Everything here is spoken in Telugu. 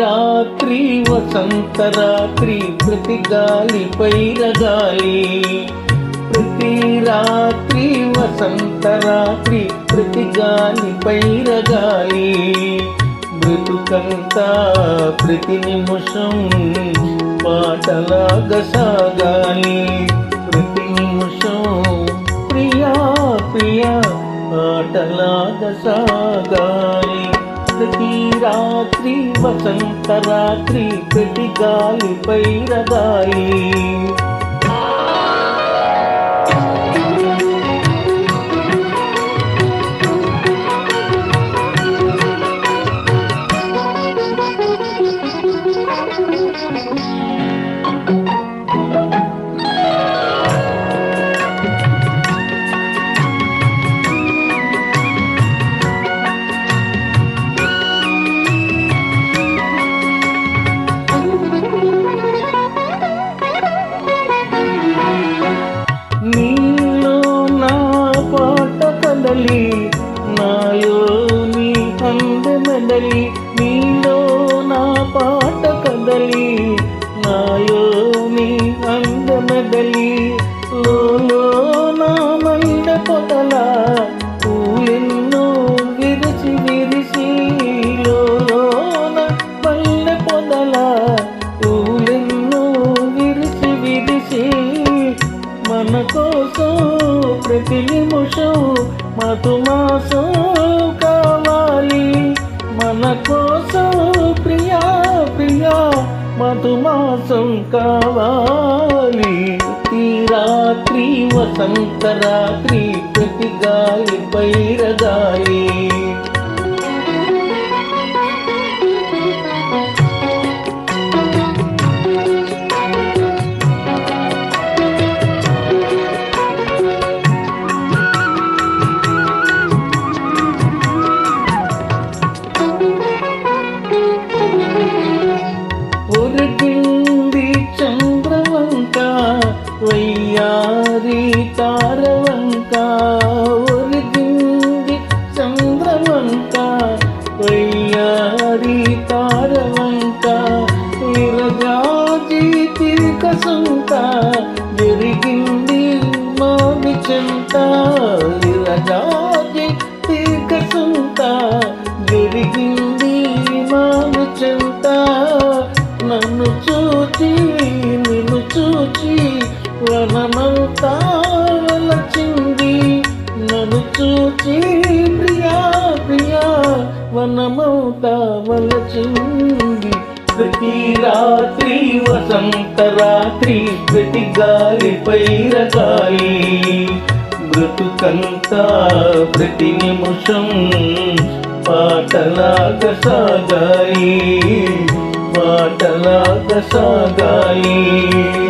రాత్రి వసంత రాత్రి ప్రతి గాలి పైరగాలి ప్రతి రాత్రి వసంత రాత్రి ప్రతి గాలి పైరగాలి బ్రతుకంతా ప్రతి నిమిషం పాటలాగసాగాలి ప్రియా ఆటలాద సాగాలి ప్రతి రాత్రి వసంత రాత్రి ప్రతి గాలి పైరగాలి Thank you. నాలో నీ అందమెదలి నీలో నా పాట కదలి. నాలో నీ అందమెదలి లోలో నా మంద పొదల పూలెన్నో విరిసి విరిసి. లోలో నా మల్లె పొదల పూలెన్నో విరిసి విరిసి. మన కోసం ప్రతి నిమిషం మధుమాసం కావాలి. మన కోసం ప్రియా ప్రియా మధుమాసం కావాలి. ఈ రాత్రి వసంత రాత్రి ప్రతి గాలి పైరగాలి వయ్యారి తారవంక ఉరికింది చంద్రవంక వయ్యారి తారవంక విరజాజి తిరకసంత జరిగింది వలచింది ప్రతి రాత్రి వసంత రాత్రి ప్రతి గాలి పైరగాలి. బ్రతుకంతా ప్రతి నిమిషం పాటలాగా సాగాయి పాటలాగా సాగాయి.